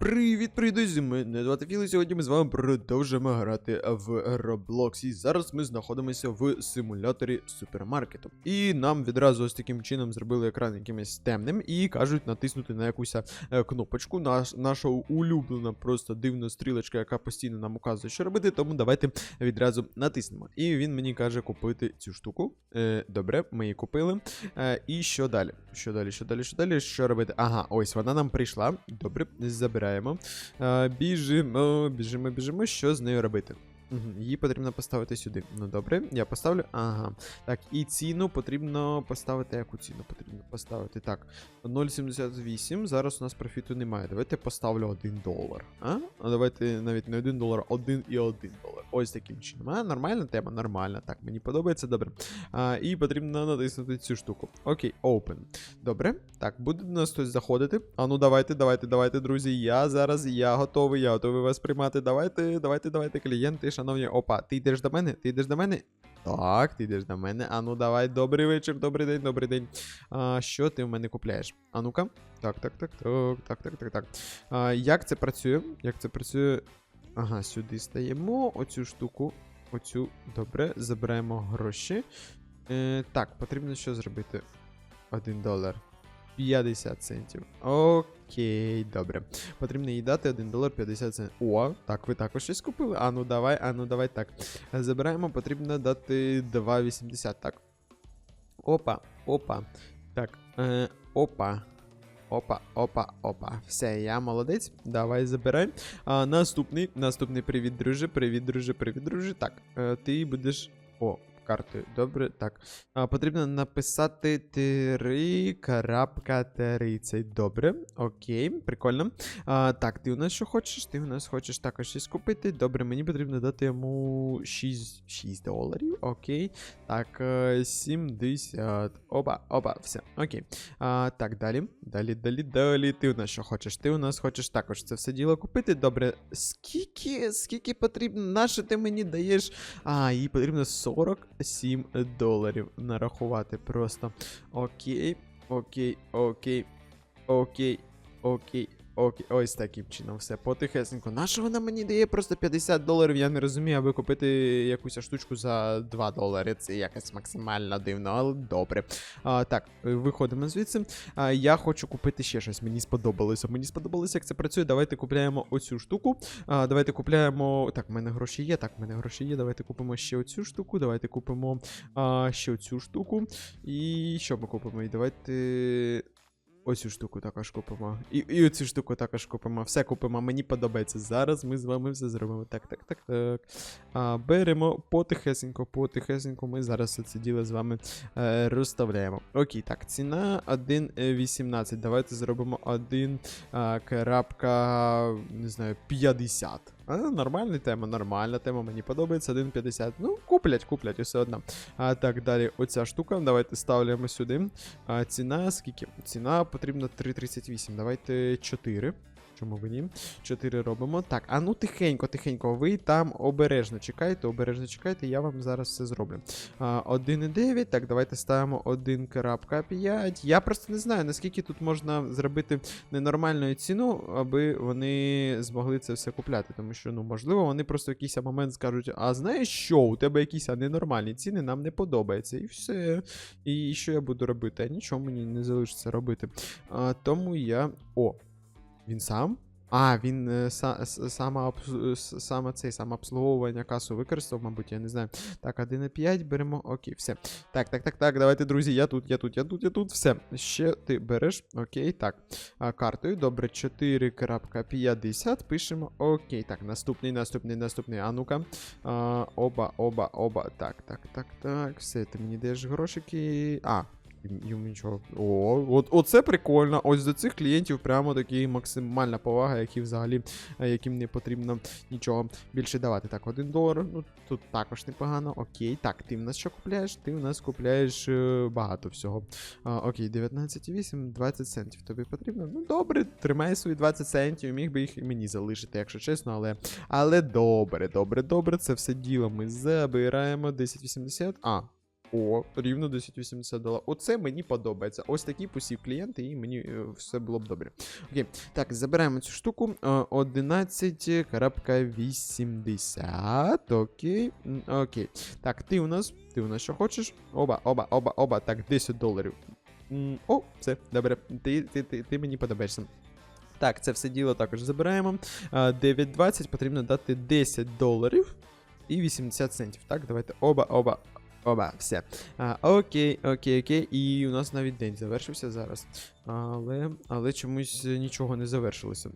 Привіт, друзі! Мене звати Філ, і сьогодні ми з вами продовжуємо грати в Roblox. І зараз ми знаходимося в симуляторі супермаркету. І нам відразу ось таким чином зробили екран якимось темним і кажуть натиснути на якусь е, кнопочку. Наш, наша улюблена, просто дивна стрілочка, яка постійно нам указує, що робити. Тому давайте відразу натиснемо. І він мені каже купити цю штуку. Е, добре, ми її купили. Е, і що далі? Що далі? Що далі? Що далі? Що робити? Ага, ось вона нам прийшла. Добре, забираємо. Е, біжимо, біжимо, біжимо. Що з нею робити? Її потрібно поставити сюди. Ну добре, я поставлю. Ага. Так, і ціну потрібно поставити. Яку ціну потрібно поставити? Так, 0,78. Зараз у нас профіту немає. Давайте поставлю 1 долар. А давайте навіть не 1 долар, 1 і 1 долар. Ось таким чином. А, нормальна тема, нормальна. Так, мені подобається, добре. А, і потрібно натиснути цю штуку. Окей, open. Добре. Так, буде до нас хтось заходити. А ну давайте, давайте, давайте, друзі. Я зараз, я готовий, я готовий вас приймати. Давайте, давайте, давайте, клієнти, шановні. Опа, ти йдеш до мене? Ти йдеш до мене? Так, ти йдеш до мене. А ну давай, добрий вечір, добрий день, добрий день. А, що ти в мене купляєш? А ну-ка. Так, так, так, так, так, так, так, так. А, як це працює? Як це працює? Ага, сюди стаємо. Оцю штуку. Оцю. Добре, забираємо гроші. Е, так, потрібно що зробити? 1 долар. 50 центів. Окей, добре. Потрібно їй дати 1 долар 50 центів. О, так, ви також щось купили. А ну давай, а ну давай так. Забираємо, потрібно дати 2,80. Так. Опа, опа. Так, е, опа. Опа, опа, опа. Все, я молодець. Давай забирай. А, наступний, наступний привіт, друже. Привіт, друже, привіт, друже. Так, е, ти будеш. О, картою. Добре, так. А, потрібно написати 3.30. Добре, окей, прикольно. А, так, ти у нас що хочеш? Ти у нас хочеш також щось купити. Добре, мені потрібно дати йому 6, 6 доларів. Окей. Так, е, 70. Опа, опа, все. Окей. А, так, далі. Далі, далі, далі. Ти у нас що хочеш? Ти у нас хочеш також це все діло купити. Добре. Скільки, скільки потрібно? Наше ти мені даєш? А, їй потрібно 47 доларів нарахувати просто. Окей, окей, окей, окей, окей. Окей, ось таким чином все потихесенько. Нащо вона мені дає просто 50 доларів? Я не розумію, аби купити якусь штучку за 2 долари. Це якось максимально дивно, але добре. А, так, виходимо звідси. А, я хочу купити ще щось. Мені сподобалося. Мені сподобалося, як це працює. Давайте купляємо оцю штуку. А, давайте купляємо. Так, в мене гроші є. Так, в мене гроші є. Давайте купимо ще оцю штуку. Давайте купимо а, ще оцю штуку. І що ми купимо? І давайте. Ось цю штуку також купимо. І, і оцю штуку також купимо. Все купимо. Мені подобається. Зараз ми з вами все зробимо. Так, так, так, так. А, беремо потихесенько, потихесенько. Ми зараз це діло з вами е, розставляємо. Окей, так, ціна 1,18. Давайте зробимо 1 а, крапка, не знаю, 50. А, нормальна тема, нормальна тема, мені подобається 1,50. Ну, куплять, куплять, усе одно. А так, далі, оця штука. Давайте ставляємо сюди. А, ціна скільки? Ціна потрібна 3,38. Давайте 4. Чому ви ні? 4 робимо. Так, а ну тихенько, тихенько. Ви там обережно чекайте, обережно чекайте, я вам зараз все зроблю. А, 1,9. Так, давайте ставимо 1.5. Я просто не знаю, наскільки тут можна зробити ненормальну ціну, аби вони змогли це все купляти. Тому що, ну, можливо, вони просто в якийсь момент скажуть: а знаєш що, у тебе якісь ненормальні ціни, нам не подобається. І все. І що я буду робити? А нічого мені не залишиться робити. А, тому я. О, він сам? А, він е, са, с- саме, обс- с- саме цей самообслуговування касу використав, мабуть, я не знаю. Так, 1,5 беремо. Окей, все. Так, так, так, так, давайте, друзі, я тут, я тут, я тут, я тут. Все. Ще ти береш. Окей, так. А, картою, добре, 4.50 пишемо. Окей, так, наступний, наступний, наступний. А ну-ка. Оба, оба, оба. Так, так, так, так. Все, ти мені даєш грошики. А, Йому нічого. О, от, оце прикольно. Ось до цих клієнтів прямо такі максимальна повага, які взагалі, е, яким не потрібно нічого більше давати. Так, один долар. Ну тут також непогано. Окей. Так, ти в нас що купляєш? Ти в нас купляєш е, багато всього. А, окей, 19,8, 20 центів. Тобі потрібно? Ну добре, тримай свої 20 центів, міг би їх і мені залишити, якщо чесно, але. Але добре, добре, добре, це все діло. Ми забираємо 10,80. А. О, рівно 1080 доларів. Оце мені подобається. Ось такі посів клієнти, і мені е, все було б добре. Окей, так, забираємо цю штуку. Е, 11.80. Окей. Окей. Так, ти у нас. Ти у нас що хочеш? Оба, оба, оба, оба. Так, 10 доларів. О, все, добре. Ти, ти, ти, ти мені подобаєшся. Так, це все діло також забираємо. 9.20 потрібно дати 10 доларів і 80 центів. Так, давайте оба, оба, все. А, окей, окей, окей. І у нас навіть день завершився зараз. Але, але чомусь нічого не завершилося.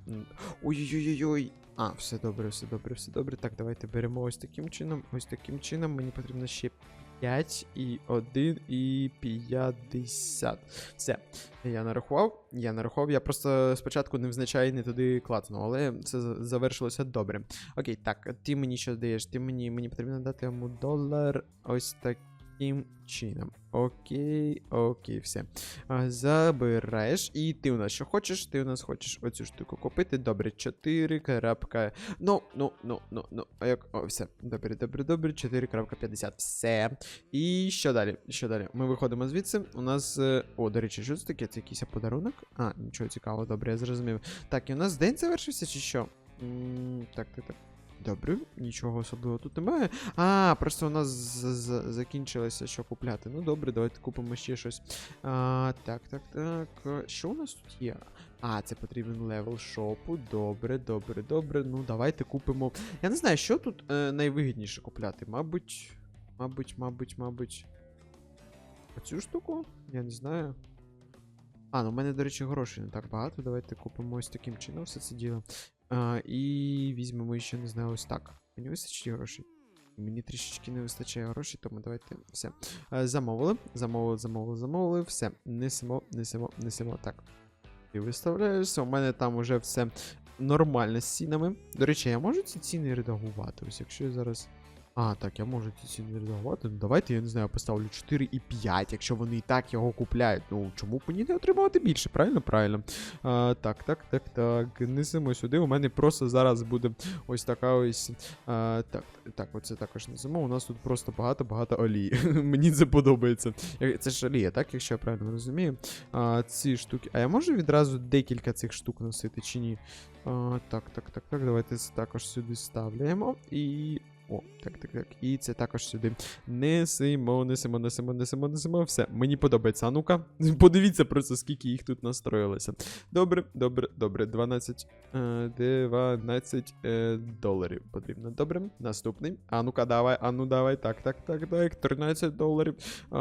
Ой-ой-ой-ой. А, все добре, все добре, все добре. Так, давайте беремо ось таким чином. Ось таким чином. Мені потрібно ще 5 і 1 і 50. Все. Я нарахував, я нарахував, я просто спочатку невзначай не туди клацнув, але це завершилося добре. Окей, так, ти мені що даєш? Ти мені мені потрібно дати йому долар ось таким чином. Окей, окей, все. Забираєш. І ти у нас що хочеш? Ти у нас хочеш оцю штуку купити. Добре, 4 крапка. Ну, ну, ну, ну, ну. А як. О, все. Добре, добре, добре. 4.50. Все. І що далі? Що далі? Ми виходимо звідси. У нас. е, О, до речі, що це таке? Це якийсь подарунок? А, нічого цікавого, добре, я зрозумів. Так, і у нас день завершився, чи що? Так, так, так. Добре, нічого особливого тут немає. А, просто у нас закінчилося, що купляти. Ну добре, давайте купимо ще щось. А, так, так, так. Що у нас тут є? А, це потрібен левел шопу. Добре, добре, добре. Ну, давайте купимо. Я не знаю, що тут е, найвигідніше купляти. Мабуть, мабуть, мабуть, мабуть. Оцю штуку? Я не знаю. А, ну в мене, до речі, грошей не так багато. Давайте купимо ось таким чином все це діло. А, і візьмемо ще, не знаю, ось так. Мені вистачить грошей. Мені трішечки не вистачає грошей, тому давайте все. А, замовили, замовили, замовили, замовили. Все. Несемо, несемо, несемо. Так. Ти виставляєшся. У мене там уже все нормально з цінами. До речі, я можу ці ціни редагувати? Ось якщо я зараз. А, так, я можу ці ціни. Ну давайте, я не знаю, поставлю 4 і 5, якщо вони і так його купляють. Ну, чому б мені не отримувати більше? Правильно, правильно. А, так, так, так, так. Несемо сюди. У мене просто зараз буде ось така ось. А, так, так, оце також несемо. У нас тут просто багато-багато олії. Мені це подобається. Е, Це ж олія, так, якщо я правильно розумію. А, ці штуки. А я можу відразу декілька цих штук носити чи ні? А, так, так, так, так. Давайте це також сюди ставляємо. І. О, так, так, так. І це також сюди. Несемо, несемо, несемо, несемо, несемо. Все, мені подобається. А ну-ка, подивіться просто, скільки їх тут настроїлося. Добре, добре, добре. 12, е, 12 е, доларів потрібно. Добре, наступний. А ну-ка, давай, а ну давай. Так, так, так, так. 13 доларів. А,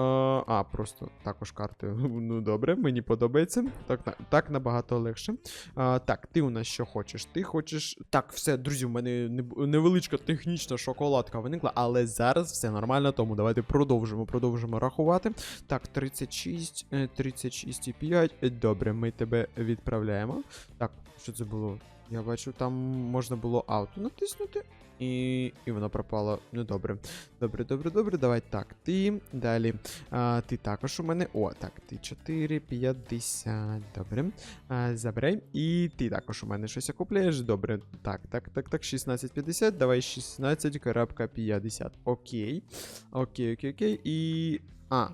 а просто також карти. Ну добре, мені подобається. Так, так, так набагато легше. А, так, ти у нас що хочеш? Ти хочеш. Так, все, друзі, у мене невеличка технічна шоколадка виникла, але зараз все нормально, тому давайте продовжимо, продовжимо рахувати. Так, 36, е, 36,5. Е, Добре, ми тебе відправляємо. Так, що це було? Я бачу, там можна було ауто натиснути. І, і воно пропало. Ну добре. Добре, добре, добре. Давай так. Ти. Далі. А, ти також у мене. О, так, ти 4, 50. Добре. А, забирай. І ти також у мене щось купляєш. Добре. Так, так, так, так. 16,50. Давай 16.50. Окей. Окей, окей, окей. І. А.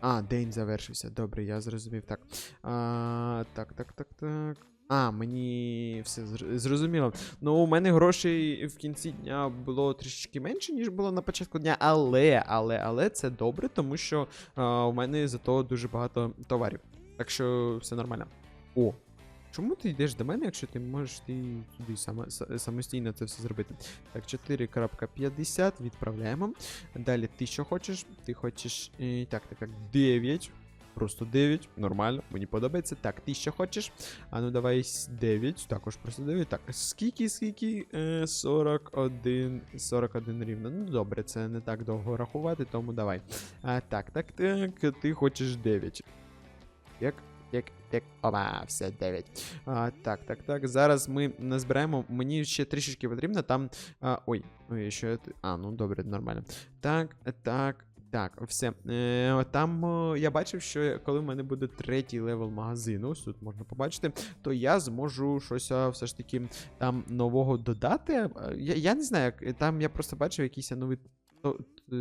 А, день завершився. Добре, я зрозумів. Так. А, так, так, так, так. А, мені все зрозуміло. Ну, у мене грошей в кінці дня було трішечки менше, ніж було на початку дня, але, але, але це добре, тому що а, у мене зато дуже багато товарів. Так що все нормально. О, чому ти йдеш до мене, якщо ти можеш ти туди сама, самостійно це все зробити? Так, 4.50 відправляємо. Далі ти що хочеш? Ти хочеш. е, так, так, так, 9. Просто 9, нормально, мені подобається. Так, ти що хочеш? А ну давай 9, також просто 9. Так, скільки, скільки? Е, 41, 41 рівно. Ну добре, це не так довго рахувати, тому давай. А, так, так, так, ти хочеш 9. Як, як, як. Опа, все, 9. А, так, так, так. Зараз ми назбираємо. Мені ще трішечки потрібно. Там. А, ой, ой, т- А, ну добре, нормально. Так, так. Так, все. Е, там е, я бачив, що коли в мене буде третій левел магазину, ось тут можна побачити, то я зможу щось а, все ж таки там нового додати. Е, Я, я не знаю, як там я просто бачив якийсь новий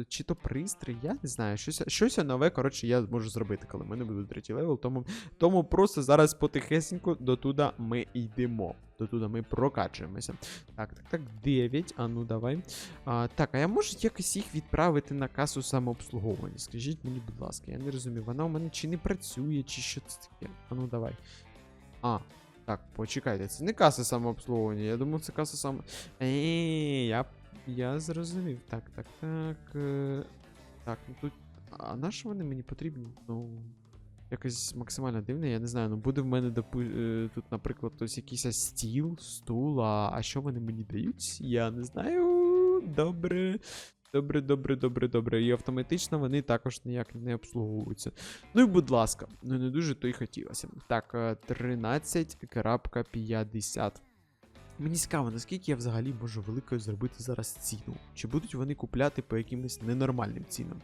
чи то пристрій, я не знаю. Щось, щось нове, коротше, я зможу зробити, коли в мене буде третій левел. Тому, тому просто зараз потихесенько до туди ми йдемо. До туди ми прокачуємося. Так, так, так, 9. А ну давай. А, так, а я можу якось їх відправити на касу самообслуговування? Скажіть мені, будь ласка, я не розумію, вона у мене чи не працює, чи що це таке. А ну давай. А, так, почекайте, це не каса самообслуговування. Я думав, це каса само. Ей, я, я зрозумів. Так, так, так. е, Так, ну тут. А на що вони мені потрібні? Ну. Якось максимально дивне, я не знаю. Ну буде в мене допу... е, тут, наприклад, ось якийсь стіл, стул, а, а що вони мені дають? Я не знаю. Добре. Добре, добре, добре, добре. І автоматично вони також ніяк не обслуговуються. Ну і будь ласка, ну не дуже то й хотілося. Так, е, 13.50. Мені цікаво, наскільки я взагалі можу великою зробити зараз ціну. Чи будуть вони купляти по якимось ненормальним цінам?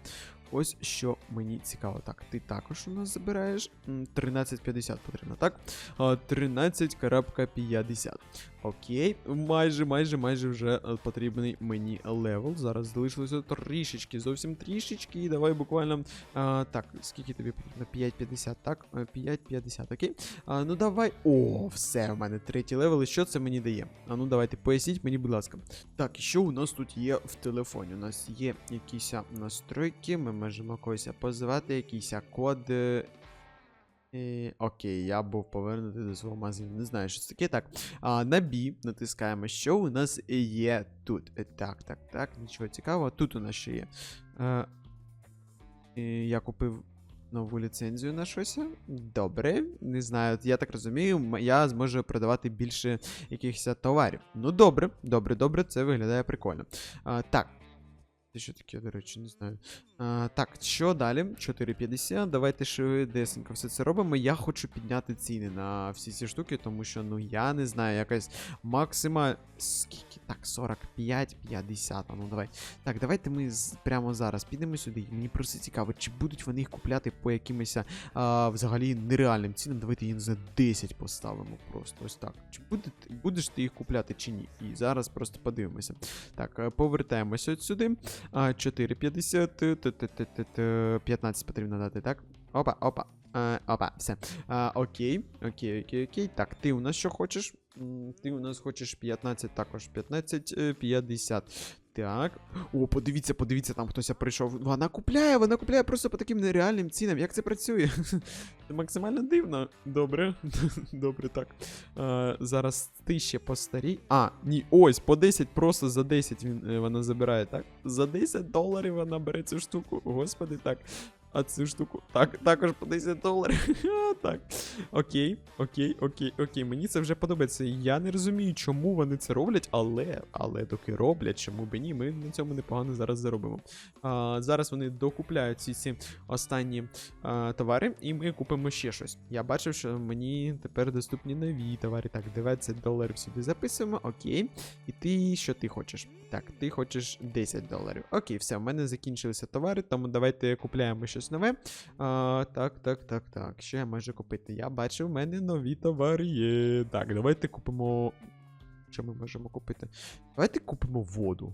Ось що мені цікаво. Так, ти також у нас забираєш 13.50 потрібно, так? 13.50. Окей, майже, майже, майже вже е, потрібний мені левел. Зараз залишилося трішечки, зовсім трішечки. Давай буквально. А, так, скільки тобі потрібно? 5.50, так? Е, 5.50, окей. А, ну давай. О, все, в мене третій левел. І що це мені дає? А ну давайте поясніть мені, будь ласка. Так, і що у нас тут є в телефоні? У нас є якісь настройки, ми можемо когось позвати, якийсь код. е, е, окей, я був повернутий до свого магазину. Не знаю, що це таке. Так. А, на B натискаємо, що у нас є тут. Е, так, так, так, нічого цікавого. Тут у нас ще є. Е, е, я купив нову ліцензію на щось. Добре, не знаю. Я так розумію, я зможу продавати більше якихось товарів. Ну, добре, добре, добре, це виглядає прикольно. А, так. Це що таке, до речі, не знаю. А, так, що далі? 4,50. Давайте швидесенько все це робимо. Я хочу підняти ціни на всі ці штуки, тому що, ну, я не знаю, якась максима. Скільки? Так, 45, 50. А ну давай. Так, давайте ми прямо зараз підемо сюди. Мені просто цікаво, чи будуть вони їх купляти по якимось а, взагалі нереальним цінам. Давайте їм за 10 поставимо просто ось так. Чи буде, будеш ти їх купляти чи ні? І зараз просто подивимося. Так, е, повертаємося от сюди. А, 4,50. т- т- т- т- т- т- 15 потрібно дати, так? Опа, опа. А, опа, все. А, окей, окей, окей, окей. Так, ти у нас що хочеш? Ти у нас хочеш 15, також 15, е, 50. Так. О, подивіться, подивіться, там хтось прийшов. Вона купляє, вона купляє просто по таким нереальним цінам. Як це працює? Це максимально дивно. Добре. Добре, так. Е, зараз ти ще постарій. А, ні, ось, по 10, просто за 10 він, е, вона забирає, так? За 10 доларів вона бере цю штуку. Господи, так. А цю штуку. Так, також по 10 доларів. Так. Окей, окей, окей, окей. Мені це вже подобається. Я не розумію, чому вони це роблять, але, але доки роблять, чому б ні, ми на цьому непогано зараз заробимо. А, зараз вони докупляють ці, ці останні а, товари, і ми купимо ще щось. Я бачив, що мені тепер доступні нові товари. Так, 20 доларів сюди записуємо. Окей. І ти що ти хочеш? Так, ти хочеш 10 доларів. Окей, все, в мене закінчилися товари, тому давайте купляємо щось нове. А, так, так, так, так. Що я можу купити? Я бачу, в мене нові товари є. Так, давайте купимо. Що ми можемо купити? Давайте купимо воду.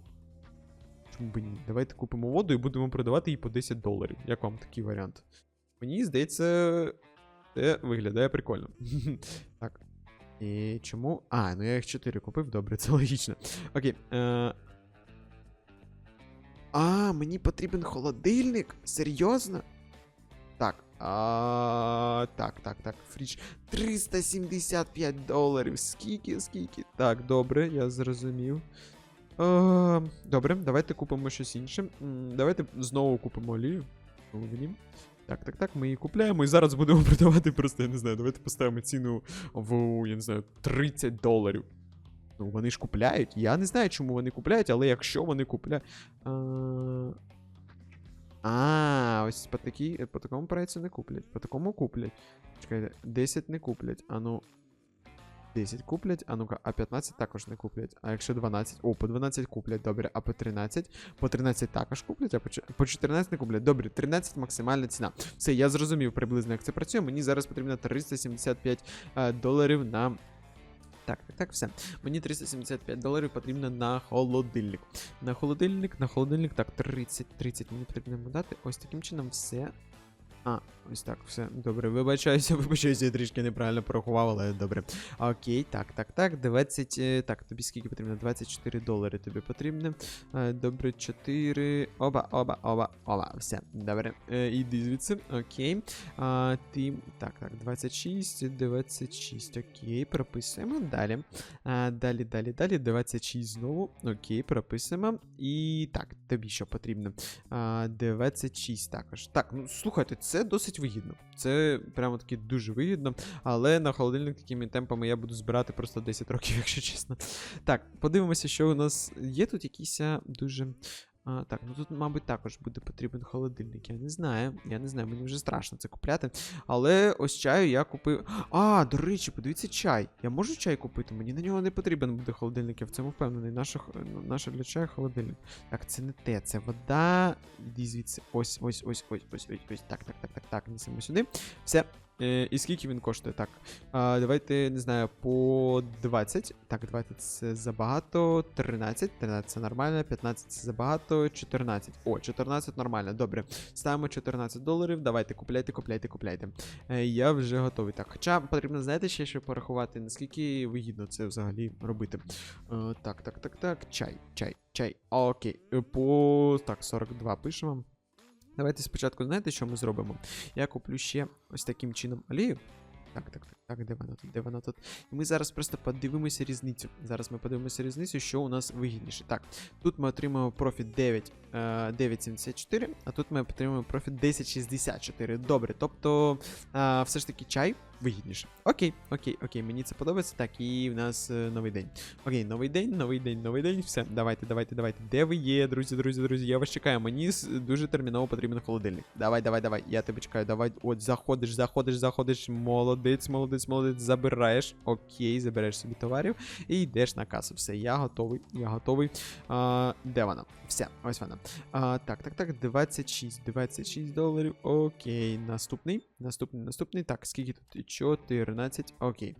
Чому б ні? Давайте купимо воду і будемо продавати її по 10 доларів. Як вам такий варіант? Мені здається, це виглядає прикольно. так. І чому? А, ну я їх 4 купив, добре, це логічно. Окей. Е... А, мені потрібен холодильник? Серйозно? Так. А, так, так, так. Фріч. 375 доларів. Скільки, скільки? Так, добре, я зрозумів. Е, добре, давайте купимо щось інше. Давайте знову купимо олію. Так, так, так, ми її купляємо і зараз будемо продавати просто, я не знаю, давайте поставимо ціну в, я не знаю, 30 доларів. Ну, вони ж купляють. Я не знаю, чому вони купляють, але якщо вони купляють. А, ось по, такій, по такому прайсу не куплять. По такому куплять. Чекайте, 10 не куплять. А ну. 10 куплять, а ну-ка, а 15 також не куплять. А якщо 12. О, по 12 куплять, добре, а по 13. По 13 також куплять, а по 14 не куплять. Добре, 13 максимальна ціна. Все, я зрозумів приблизно, як це працює. Мені зараз потрібно 375 е, доларів на Так, так, так, все. Мені 375 доларів потрібно на холодильник. На холодильник, на холодильник, так, 30, 30 мені потрібно дати. Ось таким чином все. А, ось так, все. Добре, вибачаюся, вибачаюся, я трішки неправильно порахував, але добре. Окей, так, так, так. 20. е, Так, тобі скільки потрібно? 24 долари тобі потрібно. Е, Добре, 4. Оба, оба, оба, оба. Все, добре. Е, Іди звідси. Окей. А, ти. Так, так, 26, 26. Окей, прописуємо. Далі. А, далі, далі, далі. 26 знову. Окей, прописуємо. І так, тобі що потрібно? А, 26 також. Так, ну слухайте, це досить вигідно. Це прямо таки дуже вигідно. Але на холодильник такими темпами я буду збирати просто 10 років, якщо чесно. Так, подивимося, що у нас є тут якісь дуже. А, так, ну тут, мабуть, також буде потрібен холодильник. Я не знаю. Я не знаю, мені вже страшно це купляти. Але ось чаю я купив. А, до речі, подивіться чай. Я можу чай купити? Мені на нього не потрібен буде холодильник, я в цьому впевнений. Наша, ну, наша для чаю холодильник. Так, це не те, це вода. Іди звідси. Ось, ось, ось, ось, ось, ось, ось. Так, так, так, так, так. Несемо сюди. Все. Е, і скільки він коштує? Так. Давайте, не знаю, по 20. Так, 20 це забагато. 13. 13 це нормально. 15 це забагато. 14. О, 14 нормально. Добре. Ставимо 14 доларів. Давайте, купляйте, купляйте, купляйте. Е, я вже готовий. Так, хоча потрібно, знаєте, ще що порахувати, наскільки вигідно це взагалі робити. Е, так, так, так, так. Чай, чай, чай. Окей. По. Так, 42 пишемо. Давайте спочатку, знаєте, що ми зробимо? Я куплю ще ось таким чином олію. Так, так, так, так, де вона тут, де вона тут. І ми зараз просто подивимося різницю. Зараз ми подивимося різницю, що у нас вигідніше. Так, тут ми отримаємо профіт 9, е, 9,74, а тут ми отримаємо профіт 10,64. Добре, тобто е, все ж таки чай вигідніше. Окей, окей, окей, мені це подобається. Так, і в нас е, новий день. Окей, новий день, новий день, новий день. Все, давайте, давайте, давайте. Де ви є, друзі, друзі, друзі? Я вас чекаю. Мені дуже терміново потрібен холодильник. Давай, давай, давай. Я тебе чекаю. Давай. От, заходиш, заходиш, заходиш. Молодець, молодець, молодець. Забираєш. Окей, забереш собі товарів і йдеш на касу. Все, я готовий. Я готовий. А, де вона? Все, ось вона. А, так, так, так. 26. 26 доларів. Окей. Наступний. Наступний, наступний. Так, скільки тут? 14. Окей.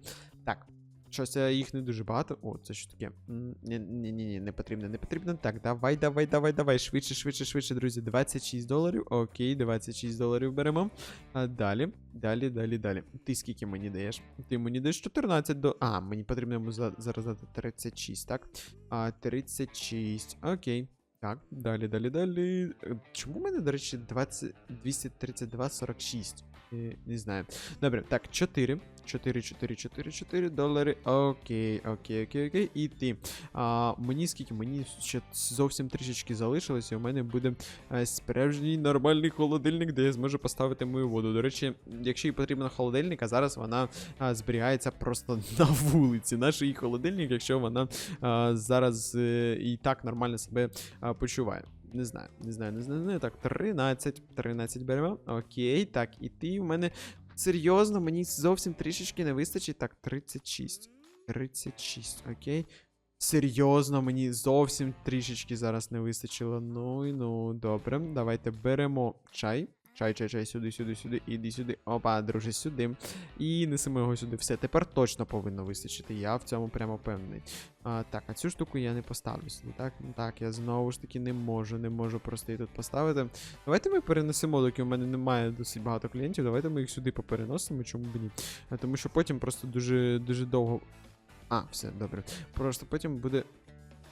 Так. Щось їх не дуже багато. О, це що таке? Ні, ні, ні, ні, не потрібно, не потрібно. Так, давай, давай, давай, давай. Швидше, швидше, швидше, друзі. 26 доларів. Окей, 26 доларів беремо. А далі, далі, далі, далі. Ти скільки мені даєш? Ти мені даєш 14 до. А, мені потрібно зараз дати 36, так? А, 36. Окей. Так, далі, далі, далі. Е, Чому в мене, до речі, 20, 232, 46? Е, Не знаю. Добре, так, 4. 4, 4, 4, 4 долари. Окей, окей, окей, окей. І ти. А, мені скільки? Мені ще зовсім трішечки залишилось, і у мене буде е, справжній нормальний холодильник, де я зможу поставити мою воду. До речі, якщо їй потрібен холодильник, а зараз вона а, зберігається просто на вулиці. Наш її холодильник, якщо вона а, зараз і так нормально себе а, почуває. Не знаю, не знаю, не знаю, не знаю. Так, 13. 13 беремо. Окей, так, і ти в мене. Серйозно, мені зовсім трішечки не вистачить. Так, 36. 36, окей. Серйозно, мені зовсім трішечки зараз не вистачило. Ну і ну, добре. Давайте беремо чай. Чай, чай, чай, сюди, сюди, сюди, іди сюди. Опа, друже, сюди. І несемо його сюди. Все, тепер точно повинно вистачити. Я в цьому прямо впевнений. А, так, а цю штуку я не поставлю сюди. Так, Ну, так, я знову ж таки не можу, не можу просто її тут поставити. Давайте ми перенесемо, доки в мене немає досить багато клієнтів. Давайте ми їх сюди попереносимо, чому б ні. А, тому що потім просто дуже дуже довго. А, все, добре. Просто потім буде.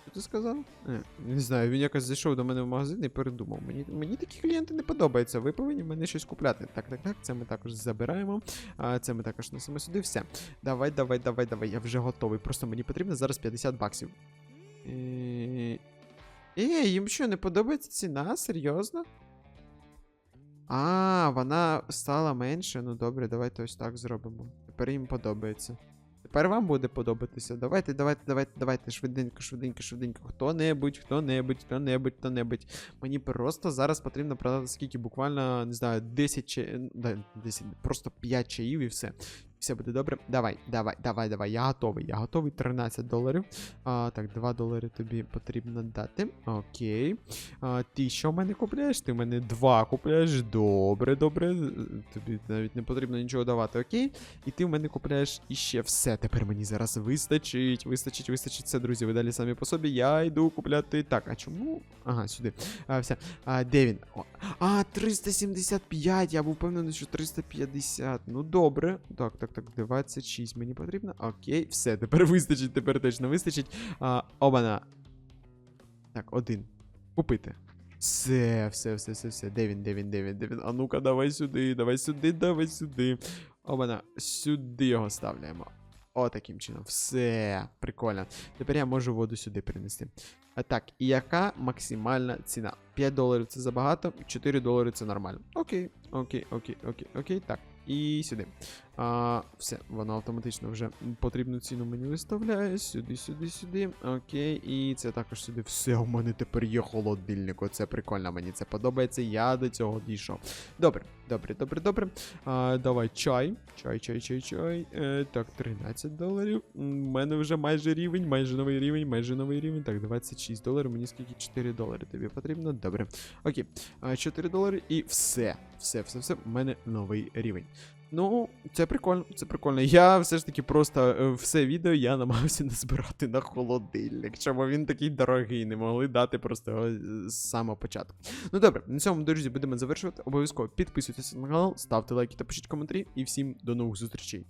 Що ти сказав? Е, не знаю, він якось зайшов до мене в магазин і передумав. Мені, мені такі клієнти не подобаються. Ви повинні мене щось купляти. Так, так, так, це ми також забираємо. А це ми також несемо сюди. Все. Давай, давай, давай, давай. Я вже готовий. Просто мені потрібно зараз 50 баксів. Е, Ей, їм що, не подобається ціна? Серйозно? А, вона стала менше. Ну добре, давайте ось так зробимо. Тепер їм подобається. Тепер вам буде подобатися. Давайте, давайте, давайте, давайте, швиденько, швиденько, швиденько. Хто-небудь, хто-небудь, хто-небудь, хто-небудь. Мені просто зараз потрібно продати скільки, буквально, не знаю, 10 чи. 10, просто 5 чаїв і все. Все буде добре. Давай, давай, давай, давай. Я готовий. Я готовий. 13 доларів. А, так, 2 долари тобі потрібно дати. Окей. А, ти що в мене купляєш? Ти в мене 2 купляєш. Добре, добре. Тобі навіть не потрібно нічого давати, окей. І ти в мене купляєш іще все. Тепер мені зараз вистачить, вистачить, вистачить все, друзі. Ви далі самі по собі. Я йду купляти. Так, а чому? Ага, сюди. А, все. А, де він? А, 375. Я був впевнений, що 350. Ну добре. Так, так, так, так, 26 мені потрібно. Окей, все, тепер вистачить, тепер точно вистачить. А, обана. Так, один. Купити. Все, все, все, все, все. Де він, де він, де він, де він? А ну-ка, давай сюди, давай сюди, давай сюди. Обана, сюди його ставляємо. О, таким чином. Все, прикольно. Тепер я можу воду сюди принести. А так, і яка максимальна ціна? 5 доларів це забагато, 4 долари це нормально. Окей, окей, окей, окей, окей. Так, і сюди. А, все, воно автоматично вже потрібну ціну мені виставляє. Сюди, сюди, сюди. Окей, і це також сюди. Все, у мене тепер є холодильник. Оце прикольно, мені це подобається. Я до цього дійшов. Добре, добре, добре, добре. А, давай чай. Чай, чай, чай, чай. Е, так, 13 доларів. У мене вже майже рівень, майже новий рівень, майже новий рівень. Так, 26 доларів. Мені скільки 4 долари тобі потрібно. Добре. Окей. А, 4 долари і все. Все, все, все. У мене новий рівень. Ну, це прикольно, це прикольно. Я все ж таки просто е, все відео я намагався не збирати на холодильник. Чому він такий дорогий, не могли дати просто е, з самого початку. Ну добре, на цьому, друзі, будемо завершувати. Обов'язково підписуйтесь на канал, ставте лайки та пишіть коментарі. І всім до нових зустрічей.